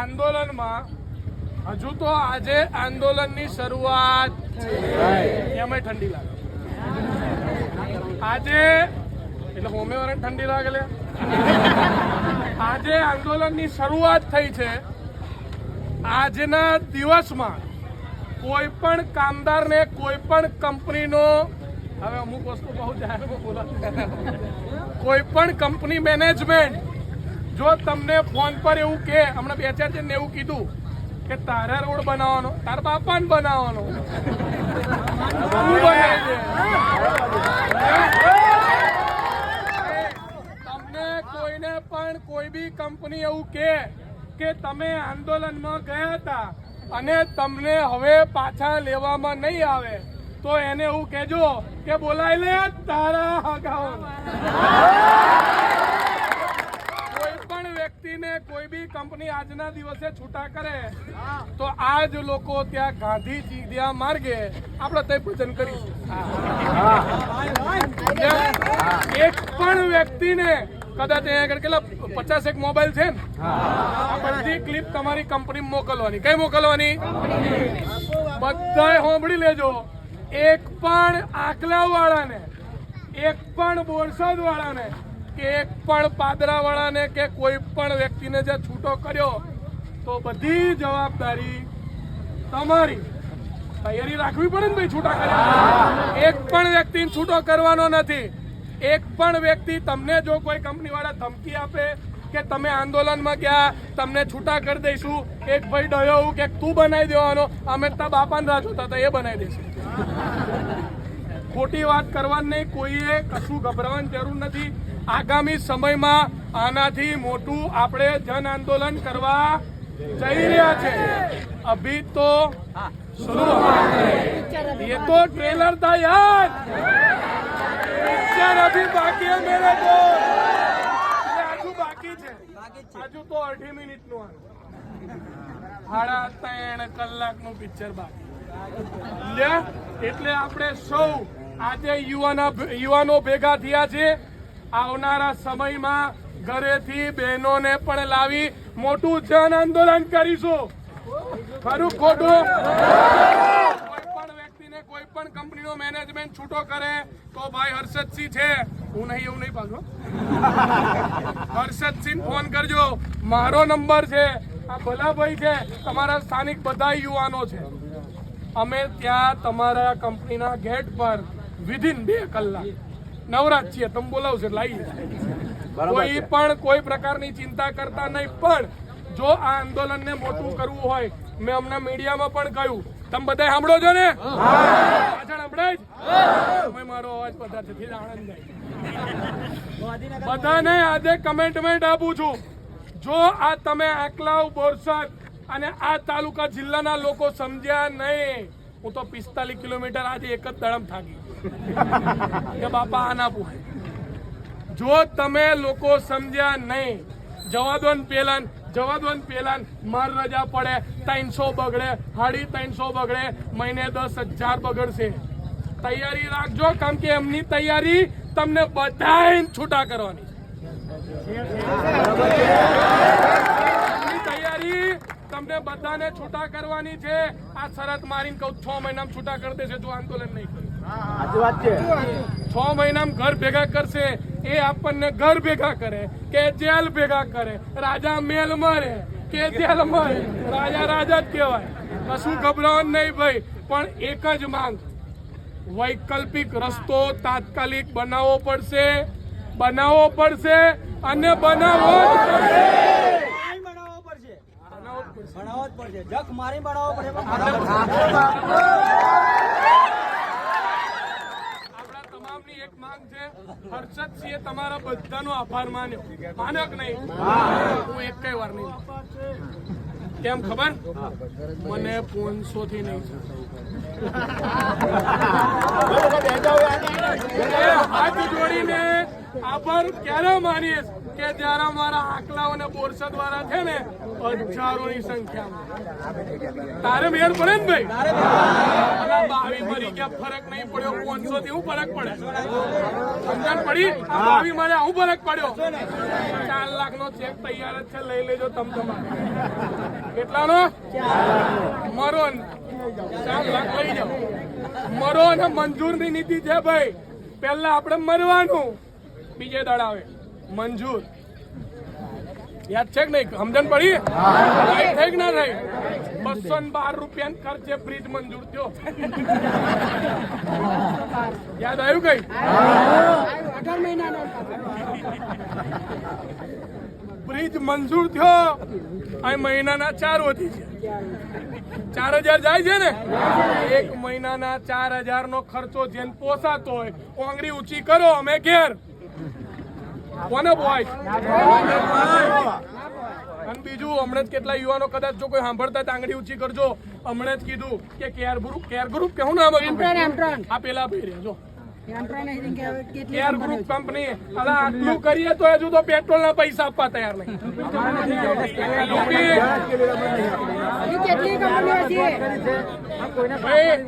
આંદોલનમાં હજુ તો આજે આંદોલનની શરૂઆત એમાં ઠંડી લાગે. આજે, એટલે હોમે વાળાને ઠંડી લાગે લે. આજે આંદોલનની શરૂઆત થઈ છે. આજના દિવસમાં કોઈ પણ કામદારને, કોઈ પણ કંપનીનો, હવે અમુક વસ્તુ બહુ જાહેરમાં બોલા કોઈ પણ કંપની મેનેજમેન્ટ જો તમને ફોન પર એવું કે, હમણાં બે ચાર જણને એવું કીધું કે તારા રોડ બનાવવાનો, તારા બાપાને બનાવવાનો. તમને કોઈને પણ કોઈ બી કંપની એવું કે કે તમે આંદોલનમાં ગયા હતા અને તમને હવે પાછા લેવામાં નહીં આવે, તો એને એવું કહેજો કે બોલાય લે તારા હગાઓને. કોઈ પણ વ્યક્તિને કોઈ બી કંપની આજના દિવસે છૂટા કરે તો આજ લોકો ત્યાં ગાંધીજી ત્યાં માર્ગે આપણે તે ભજન કરીશું. એક પણ વ્યક્તિને કદાચ અહીંયા આગળ કેટલા પચાસ એક મોબાઈલ છે ને? આ બધી ક્લિપ તમારી કંપની મોકલવાની. કઈ મોકલવાની? બધાય હોંભળી લેજો. એક પણ આકલા વાળાને એક પણ બોરસદ વાળાને કે એક પણ પાદરા વાળાને કે કોઈ પણ વ્યક્તિને જે છૂટો કર્યો, તો બધી જવાબદારી તમારી. તૈયારી રાખવી પડે ને ભાઈ છૂટા કર્યા. એક પણ વ્યક્તિને છૂટો કરવાનો નથી. એક પણ વ્યક્તિ તમને જો કોઈ કંપની વાળા ધમકી આપે કે તમે આંદોલનમાં ગયા, તમને છૂટા કરી દઈશું, એક ભાઈ ડયો કે તું બનાવી દેવાનો, અમે તારા બાપાને રાહ જોતા હતા, એ બનાવી દઈશું ખોટી વાત કરવાની નહીં, કોઈએ કશું ગભરાવાની જરૂર નથી. આગામી સમયમાં આનાથી મોટું આપણે જન આંદોલન કરવા જઈ રહ્યા છે અભી તો शुरुआत है ये तो ट्रेलर था यार पिक्चर अभी बाकी है मेरे को એટલે આજુ બાકી છે આજુ તો અઢી મિનિટ નું સાડા ત્રણ કલાકનું પિક્ચર બાકી સમજ્યા? એટલે આપણે સૌ આજે યુવાનો યુવાનો ભેગા થયા છે આવનારા સમયમાં ઘરેથી બહેનોને પણ લાવી મોટું જન આંદોલન કરીશું. ખરું ખોટું. કોઈ પણ વ્યક્તિને કોઈ કંપનીનો મેનેજમેન્ટ છૂટો કરે તો ભાઈ હર્ષદસિંહ છે. હું નહીં, એવું નહીં પાછો. હર્ષદસિંહ ફોન કરજો. મારો નંબર છે. આ ભલાભાઈ છે. તમારા સ્થાનિક બધા યુવાનો છે. અમે ત્યાં તમારા કંપનીના ગેટ પર વિધિન બે કલાક નવરાત છીએ તમે બોલાવશે એટલે કોઈ પણ કોઈ પ્રકારની ચિંતા કરતા નહીં પણ જો આ આંદોલનને મોટું કરવું હોય મેં હમણાં મીડિયામાં પણ કહ્યું. તમે બધા સાંભળો છો ને? પાછળ સંભળાય જ? મારો અવાજ આનંદ જાય બધાને આજે કમેન્ટમેન્ટ આપું છું. જો આ તમે આકલાવ બોરસદ અને આ તાલુકા જિલ્લાના લોકો સમજ્યા નહીં હું તો પિસ્તાલીસ કિલોમીટર આજે એક જ દળમ થાકી કે બાપા, આના પૂછે જો તમે લોકો સમજ્યા નહીં, જવા દો ને પેલા જવા દો ને પેલા માર રજા પડે, ત્રણસો બગડે, હાડી ત્રણસો બગડે, મહિને દસ હજાર બગડશે. તૈયારી રાખજો, કારણ કે એમની તૈયારી તમને બધા છૂટા કરવાની. તૈયારી તમને બધાને છૂટા કરવાની છે. આ શરત મારીને કહું, છ મહિનામાં છૂટા કરી દેશે, જો આંદોલન નહીં કર્યું. છ. મહિનામાં ઘર ભેગા કરશે. એ આપણને ઘર ભેગા કરે કે જેલ ભેગા કરે. રાજા મેલ મારે કે જેલ મરે. રાજા રાજા જ કહેવાય. કશું ગભરાવાનું નહીં ભાઈ પણ એક જ માંગ. વૈકલ્પિક રસ્તો તાત્કાલિક બનાવવો પડશે. બનાવવો પડશે અને બનાવવો પડશે. બનાવવો પડશે. જખ મારી બનાવવો પડશે પણ બનાવવો જ પડશે. આપણા તમામની એક માંગ છે સિંહે તમારા બધાનો આભાર માન્યો. માન્યો કે નહીં. હું એક કઈ વાર નહીં કેમ ખબર? મને પાંચસો થી નહીં હાથ જોડીને આભાર. ક્યારે માનીશ કે જ્યારે અમારા આકલાઓ અને બોરસદ વાળા છે ને હજારોની સંખ્યામાં. તારે મેર પડે ને ભાઈ? બાવી મરી ગયા ફરક નહીં પડ્યો. પાંચસો થી હું ફરક પડે? સમજણ પડી? બાવી મારે હું ફરક પડ્યો? ચાર લાખ નો ચેક તૈયાર જ છે લઈ લેજો તમ તમારે કેટલાનો મરો ન- ચાર લાખ લઈ જાઓ. મરો અને મંજૂરની નીતિ છે ભાઈ. પહેલા આપણે મરવાનું. બીજે દડાવે મંજૂર. યાદ છે કે નહીં? સમજણ પડી? થઈ કે ના થઈ? બસો ને બાર રૂપિયા ખર્ચે બ્રિજ મંજૂર થયો. યાદ આવ્યું કઈ? બ્રિજ મંજૂર થયો. આ મહિનાના ચાર વધી છે. ચાર હજાર જાય છે ને? એક મહિનાના ચાર હજાર નો ખર્ચો જેને પોસાતો હોય આંગળી ઊંચી કરો અમે ઘેર. કોને બોય અને બીજું હમણાં જ કેટલા યુવાનો કદાચ જો કોઈ સાંભળતા આંગળી ઊંચી કરજો. હમણાં જ કીધું કે કેર ગ્રુપ કેર ગ્રુપ કેવું નામ હતું આ પેલા ભાઈ રહ્યા જો. Care group company. હવે આટલું કરીએ તો હજુ તો પેટ્રોલ ના પૈસા આપવા તૈયાર નહીં.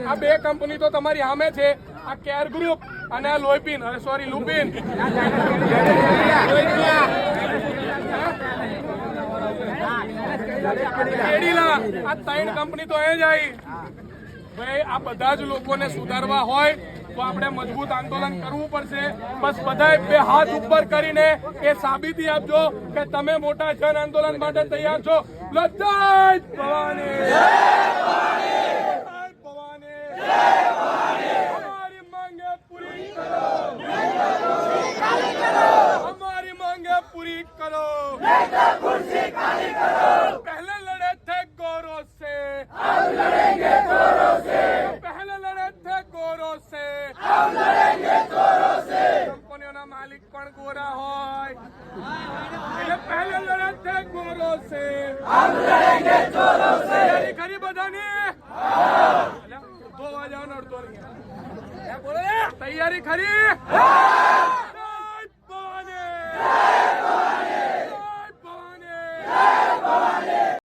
આ બે કંપની તો તમારી સામે છે. આ કેર ગ્રુપ અને લોહીપીન, અરે સોરી લુપીન. આ ત્રણ કંપની તો એ જ આવી. ભાઈ, આ બધા જ લોકોને સુધારવા હોય તો આપણે મજબૂત આંદોલન કરવું પડશે. બસ બધાએ બે હાથ ઉપર કરીને એ સાબિતી આપજો કે તમે મોટા જન આંદોલન માટે તૈયાર છો. ભવાની ભવાની. બધાની? તૈયારી ખરી?